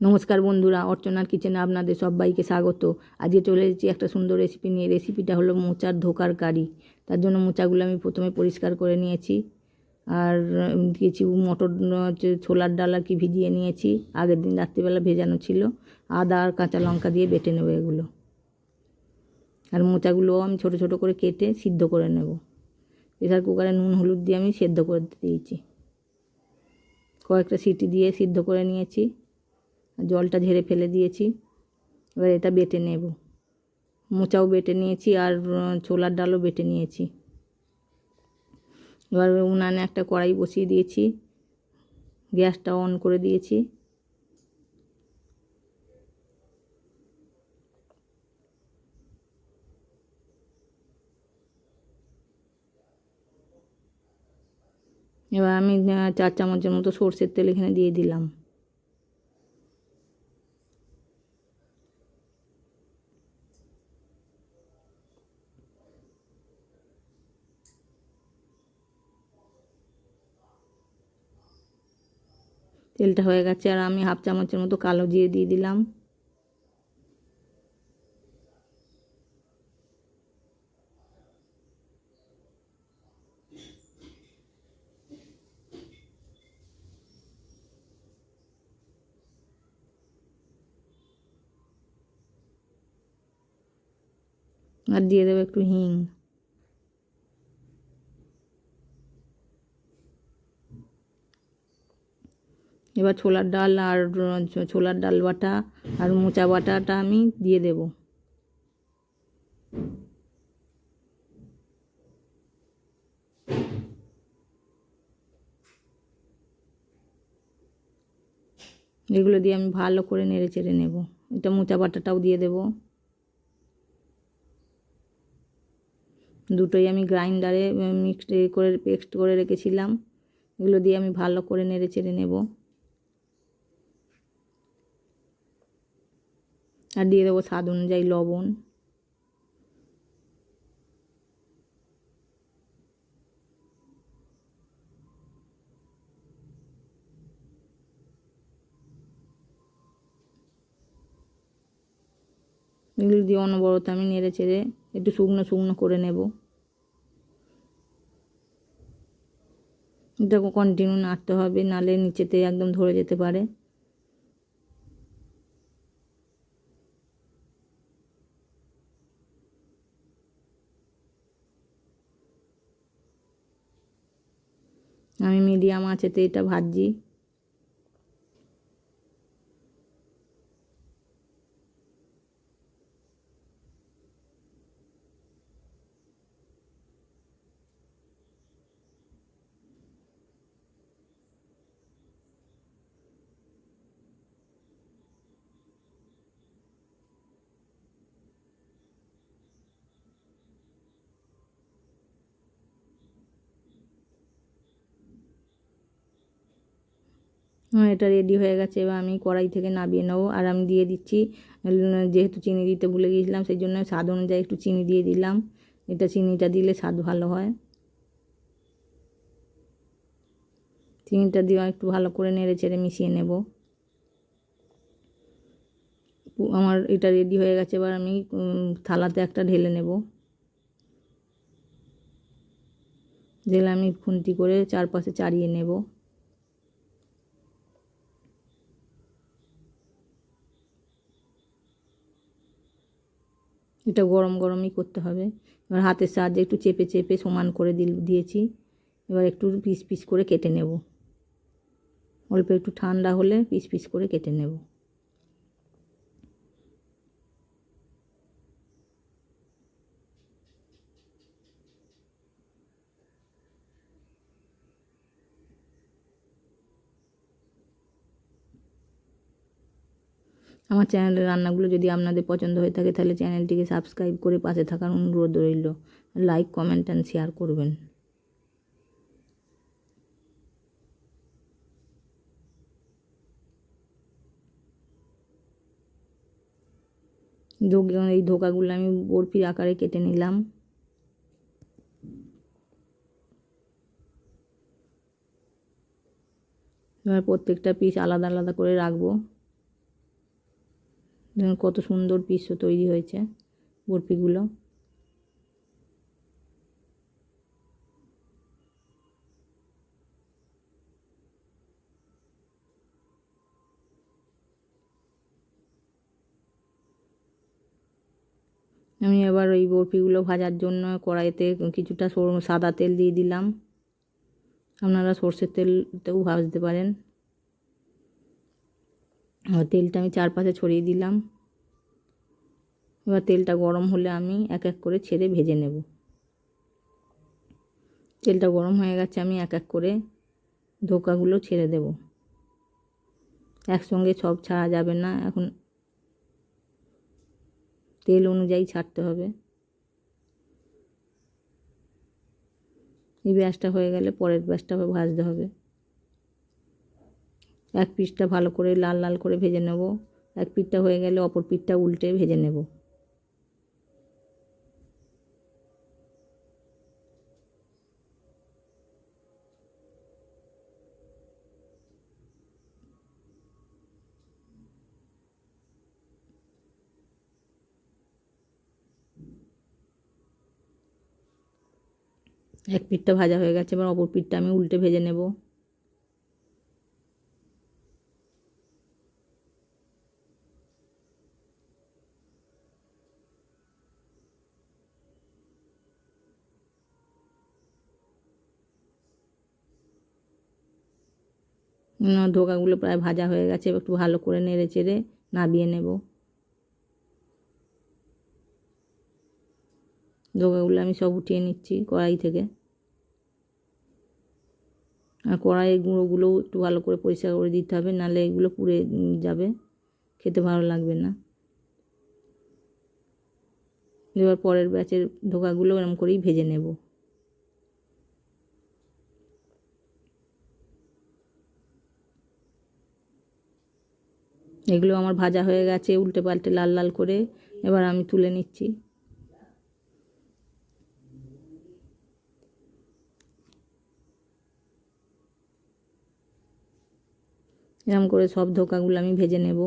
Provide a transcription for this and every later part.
নমস্কার বন্ধুরা, অর্চনার কিচেনে আপনাদের সবাইকে স্বাগত। আজকে চলে এসেছি একটা সুন্দর রেসিপি নিয়ে। রেসিপিটা হলো মোচার ধোকার কারি। তার জন্য মোচাগুলো আমি প্রথমে পরিষ্কার করে নিয়েছি। আর দিয়েছি মটর ছোলার ডাল আর কি ভিজিয়ে নিয়েছি। আগের দিন রাত্রিবেলা ভেজানো ছিল। আদা আর কাঁচা লঙ্কা দিয়ে বেটে নেব এগুলো। আর মোচাগুলোও আমি ছোট ছোট করে কেটে সিদ্ধ করে নেব। প্রেসার কুকারে নুন, হলুদ দিয়ে আমি সেদ্ধ করে দিয়েছি। কয়েকটা সিটি দিয়ে সিদ্ধ করে নিয়েছি। জলটা ঝেড়ে ফেলে দিয়েছি। এবার এটা বেটে নেব। মোচাও বেটে নিয়েছি আর ছোলার ডালও বেটে নিয়েছি। এবার উনানে একটা কড়াই বসিয়ে দিয়েছি। গ্যাসটা অন করে দিয়েছি। এবার আমি চার চামচের মতো সর্ষের তেল এখানে দিয়ে দিলাম। তেলটা হয়ে গেছে আর আমি হাফ চামচের মতো কালো জিরে দিয়ে দিলাম। আর দিয়ে দেবো একটু হিং। এবার ছোলার ডাল আর ছোলার ডাল বাটা আর মোচা বাটাটা আমি দিয়ে দেব। এগুলো দিয়ে আমি ভালো করে নেড়ে চেড়ে নেব। এটা মোচা বাটাটাও দিয়ে দেব। দুটোই আমি গ্রাইন্ডারে মিক্সড করে পেস্ট করে রেখেছিলাম। এগুলো দিয়ে আমি ভালো করে নেড়ে চেড়ে নেব। আর দিয়ে দেবো স্বাদ অনুযায়ী লবণ। এগুলো দিয়ে অনবরত আমি নেড়ে চেড়ে একটু শুকনো শুকনো করে নেব। এটা কন্টিনিউ নাড়তে হবে, নালে নিচেতে একদম ধরে যেতে পারে। আমি মিডিয়াম আঁচেতে এটা ভাজছি। এটা রেডি হয়ে গেছে। এবার আমি কড়াই থেকে নামিয়ে নেব। আর আমি দিয়ে দিচ্ছি যেহেতু চিনি দিতে ভুলে গিয়েছিলাম, সেই জন্য স্বাদ অনুযায়ী একটু চিনি দিয়ে দিলাম। এটা চিনিটা দিলে স্বাদ ভালো হয়। চিনিটা দিয়ে একটু ভালো করে নেড়ে চেড়ে মিশিয়ে নেব। আমার এটা রেডি হয়ে গেছে। এবার আমি থালাতে একটা ঢেলে নেব। ঢেলে আমি খুন্তি করে চারপাশে চাড়িয়ে নেব। এটা গরম গরমই করতে হবে। এবার হাতের সাহায্যে একটু চেপে চেপে সমান করে দিল, দিয়েছি। এবার একটু পিস পিস করে কেটে নেব। অল্প একটু ঠান্ডা হলে পিস পিস করে কেটে নেব। আমার চ্যানেলের রান্নাগুলো যদি আপনাদের পছন্দ হয়ে থাকে, তাহলে চ্যানেলটিকে সাবস্ক্রাইব করে পাশে থাকার অনুরোধ রইল। লাইক, কমেন্ট অ্যান্ড শেয়ার করবেন। এই ধোকাগুলো আমি বরফির আকারে কেটে নিলাম। এবার প্রত্যেকটা পিস আলাদা আলাদা করে রাখব। দেখুন কত সুন্দর পিসও তৈরি হয়েছে বরফিগুলো। আমি এবার ওই বরফিগুলো ভাজার জন্য কড়াইতে কিছুটা সাদা তেল দিয়ে দিলাম। আপনারা সর্ষের তেলতেও ভাজতে পারেন। তেলটা আমি চারপাশে ছড়িয়ে দিলাম। এবার তেলটা গরম হলে আমি এক এক করে ছেড়ে ভেজে নেব। তেলটা গরম হয়ে গেছে, আমি এক এক করে ধোকাগুলো ছেড়ে দেব। একসঙ্গে সব ছাড়া যাবে না, এখন তেল অনুযায়ী ছাড়তে হবে। এই ব্যাসটা হয়ে গেলে পরের ব্যাসটা ভাজতে হবে। এক পিঠটা ভালো করে লাল লাল করে ভেজে নেব। এক পিঠটা হয়ে গেলে অপর পিঠটা উল্টে ভেজে নেব। এক পিঠটা ভাজা হয়ে গেছে, এবার অপর পিঠটা আমি উল্টে ভেজে নেব। ধোকাগুলো প্রায় ভাজা হয়ে গেছে একটু ভালো করে নেড়ে চেড়ে নাবিয়ে নেব। ধোকাগুলো আমি সব উঠিয়ে নিচ্ছি কড়াই থেকে। আর কড়াইয়ের গুঁড়োগুলোও একটু ভালো করে পরিষ্কার করে দিতে হবে, নাহলে এগুলো পুড়ে যাবে। খেতে ভালো লাগবে না। এবার পরের ব্যাচের ধোকাগুলো এরকম করেই ভেজে নেব। এগুলো আমার ভাজা হয়ে গেছে, উল্টে পাল্টে লাল লাল করে এবার আমি তুলে নিচ্ছি। এরকম করে সব ধোকাগুলো আমি ভেজে নেব।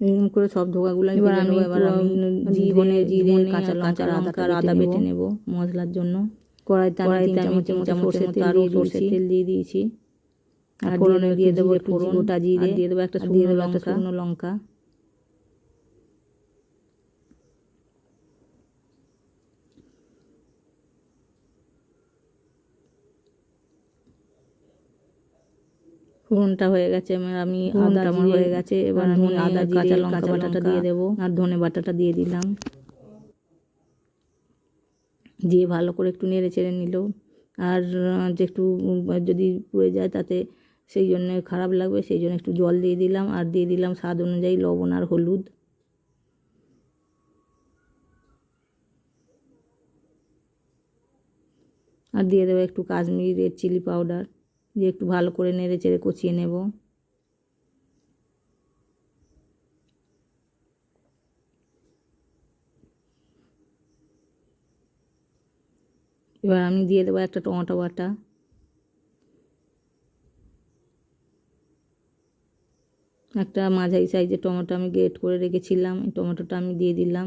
এরকম করে সব ধোকাগুলো এবার আমি এবার আমি জীবনে জিরে কাঁচা লঙ্কা লঙ্কা আদা বেটে নেব মশলার জন্য। কড়াইতে আমি তিন চামচের মতো তেল সর্ষের তেল দিয়ে দিয়েছি। আর ফোড়নে দিয়ে দেবো একটু গোটা জিরে। দিয়ে দেবো একটা দিয়ে দেবো একটা শুকনো লঙ্কা। ফোড়নটা হয়ে গেছে আমি আদা আমার হয়ে গেছে এবার আমি আদা কাঁচা লঙ্কা বাটাটা দিয়ে দেবো। আর ধনে বাটাটা দিয়ে দিলাম। দিয়ে ভালো করে একটু নেড়ে চেড়ে নিল। আর যে একটু যদি পুড়ে যায় তাতে সেই জন্য খারাপ লাগবে সেই জন্য একটু জল দিয়ে দিলাম। আর দিয়ে দিলাম স্বাদ অনুযায়ী লবণ আর হলুদ। আর দিয়ে দেবো একটু কাশ্মীরি রেড চিলি পাউডার। দিয়ে একটু ভালো করে নেড়ে চেড়ে কচিয়ে নেব। এবার আমি দিয়ে দেবো একটা টমেটো বাটা। একটা মাঝারি সাইজের টমেটো আমি গ্রেট করে রেখেছিলাম, এই টমেটোটা আমি দিয়ে দিলাম,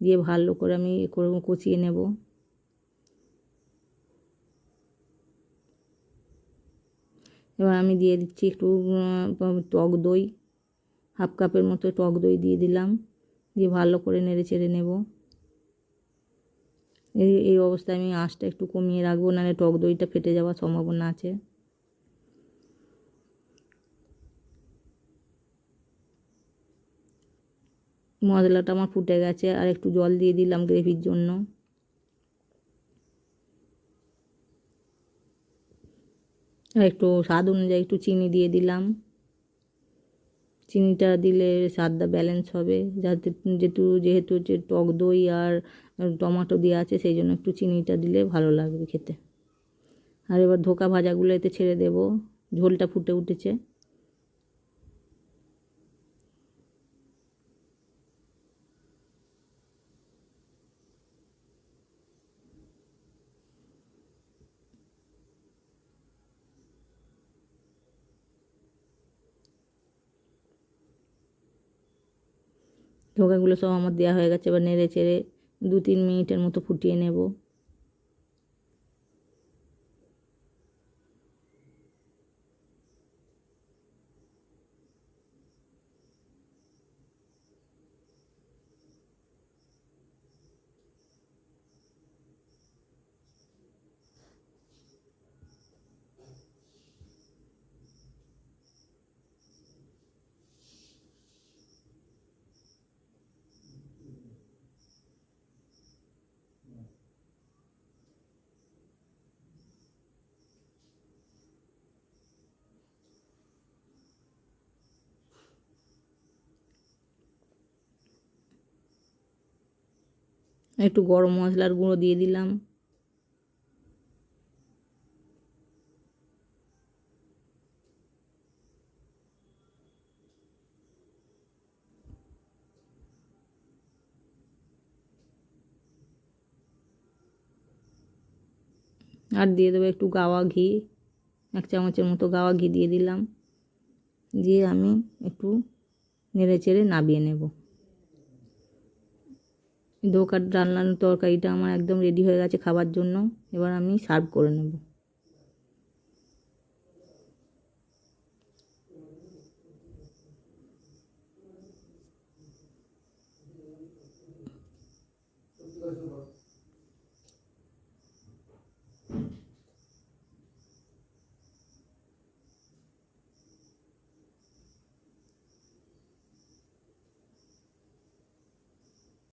দিয়ে ভালো করে আমি কচিয়ে নেব। এবার আমি দিয়ে দিচ্ছি একটু টক দই, হাফ কাপের মতো টক দই দিয়ে দিলাম, দিয়ে ভালো করে নেড়ে চেড়ে নেব। এই এই অবস্থায় আমি আঁচটা একটু কমিয়ে রাখব, নাহলে টক দইটা ফেটে যাওয়ার সম্ভাবনা আছে। মশলাটা আমার ফুটে গেছে, আর একটু জল দিয়ে দিলাম গ্রেভির জন্য আর একটু স্বাদ অনুযায়ী একটু চিনি দিয়ে দিলাম। চিনিটা দিলে স্বাদটা ব্যালেন্স হবে। যাতে যেহেতু যেহেতু যে টক দই আর টমাটো দেওয়া আছে, সেই জন্য একটু চিনিটা দিলে ভালো লাগবে খেতে। আর এবার ধোকা ভাজাগুলো এতে ছেড়ে দেব। ঝোলটা ফুটে উঠেছে। ধোকাগুলো সব আমার দেওয়া হয়ে গেছে, এবার নেড়ে চেড়ে দু তিন মিনিটের মতো ফুটিয়ে নেব। একটু গরম মশলার গুঁড়ো দিয়ে দিলাম। আর দিয়ে দেবো একটু গাওয়া ঘি, এক চামচের মতো গাওয়া ঘি দিয়ে দিলাম। দিয়ে আমি একটু নেড়ে চেড়ে নাবিয়ে নেব। ধোকার রান্নার তরকারিটা আমার একদম রেডি হয়ে গেছে খাবার জন্য। এবার আমি সার্ভ করে নেব।